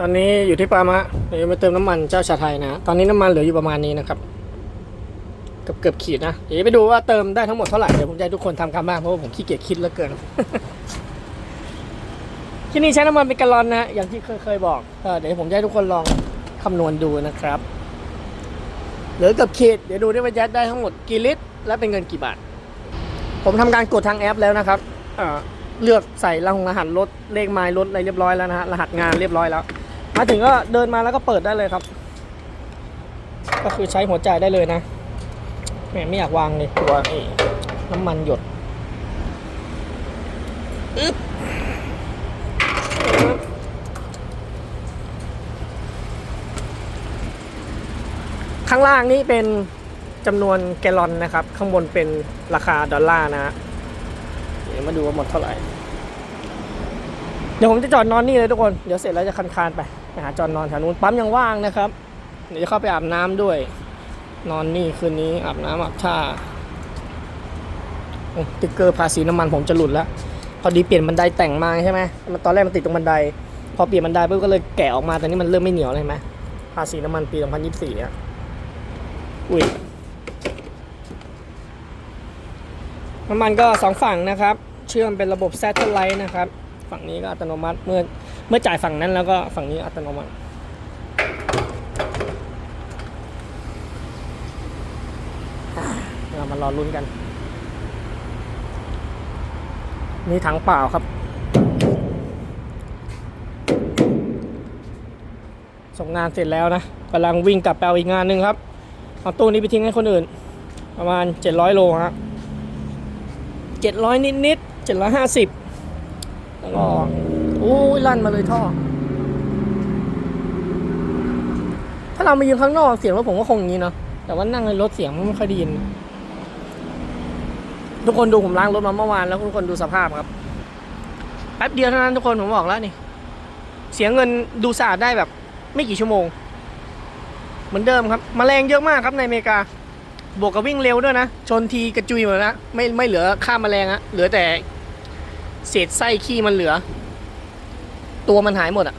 ตอนนี้อยู่ที่ปามะเดี๋ยวมาเติมน้ำมันเจ้าชาไทยนะ ตอนนี้น้ำมันเหลืออยู่ประมาณนี้นะครับเกือบเกือบขีดนะ เดี๋ยวไปดูว่าเติมได้ทั้งหมดเท่าไหร่ เดี๋ยวผมจะให้ทุกคนทำการบ้านเพราะว่าผมขี้เกียจคิดเหลือเกิน ที่นี่ใช้น้ำมันเป็นกลลอนนะ อย่างที่เคยเคยบอก เดี๋ยวผมจะให้ทุกคนลองคำนวณดูนะครับ เหลือเกือบขีด เดี๋ยวดูได้ว่ายัดได้ทั้งหมดกี่ลิตร และเป็นเงินกี่บาท ผมทำการกดทางแอปแล้วนะครับเลือกใส่รหัสรหัสรถเลขไมล์รถอะไรเรียบร้อยแล้วนะฮะ รหัสงานเรียบร้อยแล้ว มาถึงก็เดินมาแล้วก็เปิดได้เลยครับ ก็คือใช้หัวใจายได้เลยนะแหมไม่อยากวางเลยตัวไอ้น้ำมันหยดอึ๊บข้างล่างนี่เป็นจำนวนแกลลอนนะครับ ข้างบนเป็นราคาดอลลาร์นะฮะเดี๋ยวมาดูว่าหมดเท่าไหร่ เดี๋ยวผมจะจอดนอนนี่เลยทุกคน เดี๋ยวเสร็จแล้วจะคันคานๆไป ไปหาจอดนอนแถวนู้นปั๊มยังว่างนะครับ เดี๋ยวจะเข้าไปอาบน้ำด้วย นอนนี่คืนนี้อาบน้ำอาบท่าติ๊กเกอร์ภาษีน้ำมันผมจะหลุดแล้วพอดีเปลี่ยนบันไดแต่งมาใช่ไหมมันตอนแรกมันติดตรงบันได พอเปลี่ยนบันไดปุ๊บก็เลยแกะออกมาแต่นี่มันเริ่มไม่เหนียวเลยไหมภาษีน้ำมันปี 2024อะอุ้ยน้ำมันก็สองฝั่งนะครับ เชื่อมเป็นระบบแซ t เท l ไลท์นะครับ ฝั่งนี้ก็อัตโนมัติเมื่อ เมื่อจ่ายฝั่งนั้นแล้วก็ฝั่งนี้อัตโนมัติเรามารอลุ้นกัน นี่ถังเปล่าครับ ส่งงานเสร็จแล้วนะกำลังวิ่งกลับไปเอาอีกงานหนึ่งครับ เอาตู้นี้ไปทิ้งให้คนอื่น ประมาณ 700 โลฮะ700 นิดนิดๆ750 แล้วก็ อ้ยลั่นมาเลยท่อ ถ้าเรามายืนข้างนอกเสียงรถผมก็คงอย่างนี้เนาะแต่ว่านั่งในรถเสียงมันไม่ค่อยได้ยิน ทุกคนดูผมล้างรถมาเมื่อวานแล้วทุกคนดูสภาพครับแป๊บเดียวเท่านั้นทุกคนผมบอกแล้วนี่ เสียเงินดูสะอาดได้แบบ ไม่กี่ชั่วโมง เหมือนเดิมครับมแมลงเยอะมากครับในอเมริกา บวกกับวิ่งเร็วด้วยนะ ชนทีกระจุยหมดแล้วไม่ไม่เหลือค่าแมลงอะเหลือแต่เศษไส้ขี้มันเหลือ ตัวมันหายหมดอะ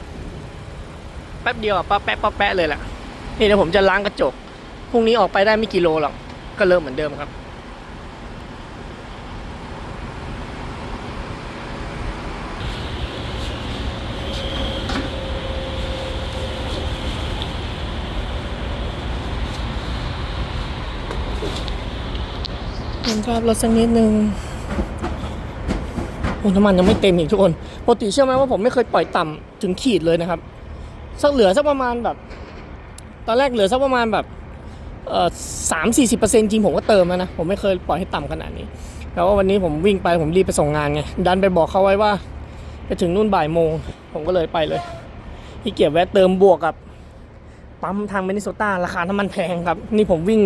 แป๊บเดียวอะป๊ะแปะป๊ะแปะเลยแหละนี่เดี๋ยวผมจะล้างกระจกพรุ่งนี้ออกไปได้ไม่กี่โลหรอกก็เริ่มเหมือนเดิมครับผมชอบรถสักนิดนึง โอ้น้ำมันยังไม่เต็มอีกทุกคนปกติเชื่อไหมว่าผมไม่เคยปล่อยต่ำถึงขีดเลยนะครับ สักเหลือสักประมาณแบบ ตอนแรกเหลือสักประมาณแบบสามสี่สิบเปอร์เซ็นต์จริงผมก็เติมนะ ผมไม่เคยปล่อยให้ต่ำขนาดนี้แต่ว่าวันนี้ผมวิ่งไปผมรีบไปส่งงานไง ดันไปบอกเขาไว้ว่าไปถึงนู่นบ่ายโมง ผมก็เลยไปเลยที่เกียจแวะเติมบวกกับปั๊มทางมินนิโซตาราคาน้ำมันแพงครับ นี่ผมวิ่ง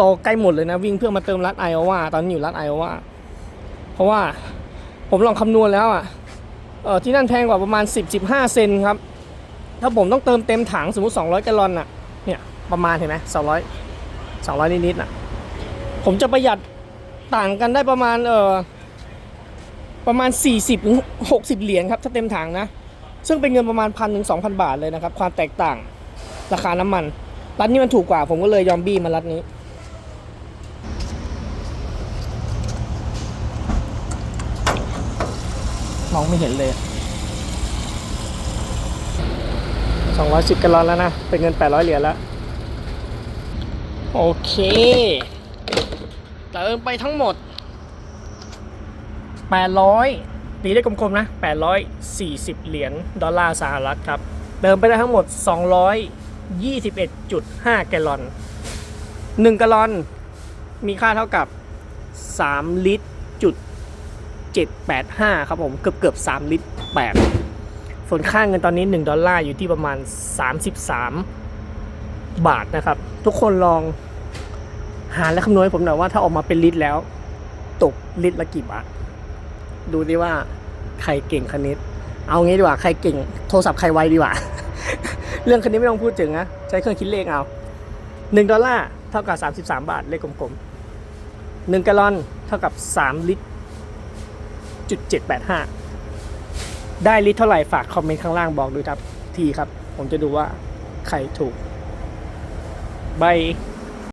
รอใกล้หมดเลยนะ วิ่งเพื่อมาเติมรัฐไอโอวาตอนนี้อยู่รัฐไอโอวาเพราะว่า ผมลองคำนวณแล้วอะเออที่นั่นแพงกว่าประมาณ 10 15 เซนครับ ถ้าผมต้องเติมเต็มถังสมมติ 200 แกลลอนอะ เนี่ยประมาณเห็นไหม200 200นิดๆอะ ผมจะประหยัดต่างกันได้ประมาณเออประมาณ 40ถึง60 เหรียญครับ ถ้าเต็มถังนะ ซึ่งเป็นเงินประมาณพันถึงสองพันบาทเลยนะครับ ความแตกต่างราคาน้ำมัน รัฐนี้มันถูกกว่าผมก็เลยยอมบี้มารัฐนี้ มองไม่เห็นเลย 210กันลอนแล้วนะ เป็นเงิน 800 เหรียญแล้ว โอเคเติมไปทั้งหมด 800 ตีได้กลมๆนะ 840 เหรียญดอลลาร์สหรัฐครับ เติมไปได้ทั้งหมด 221.5 แกลลอน 1 แกลลอนมีค่าเท่ากับ 3 ลิตรจุด 785 ครับผมเกือบเกือบ3ลิตร8ส่วนค่าเงินตอนนี้ 1 ดอลลาร์อยู่ที่ประมาณ 33 บาทนะครับ ทุกคนลองหารและคำนวณให้ผมหน่อยว่าถ้าออกมาเป็นลิตรแล้ว ตกลิตรละกี่บาท ดูดิว่าใครเก่งคณิต เอางี้ดีกว่าใครเก่งโทรศัพท์ใครไวดีกว่า เรื่องคณิตไม่ต้องพูดถึงนะใช้เครื่องคิดเลขเอา1ดอลลาร์เท่ากับ 33 บาทเลขกลมๆ1แกลลอนเท่ากับ 3 ลิตร จุด785 ได้ลิตรเท่าไหร่ฝากคอมเมนต์ข้างล่างบอกด้วยครับ ทีครับ ผมจะดูว่าใครถูกบาย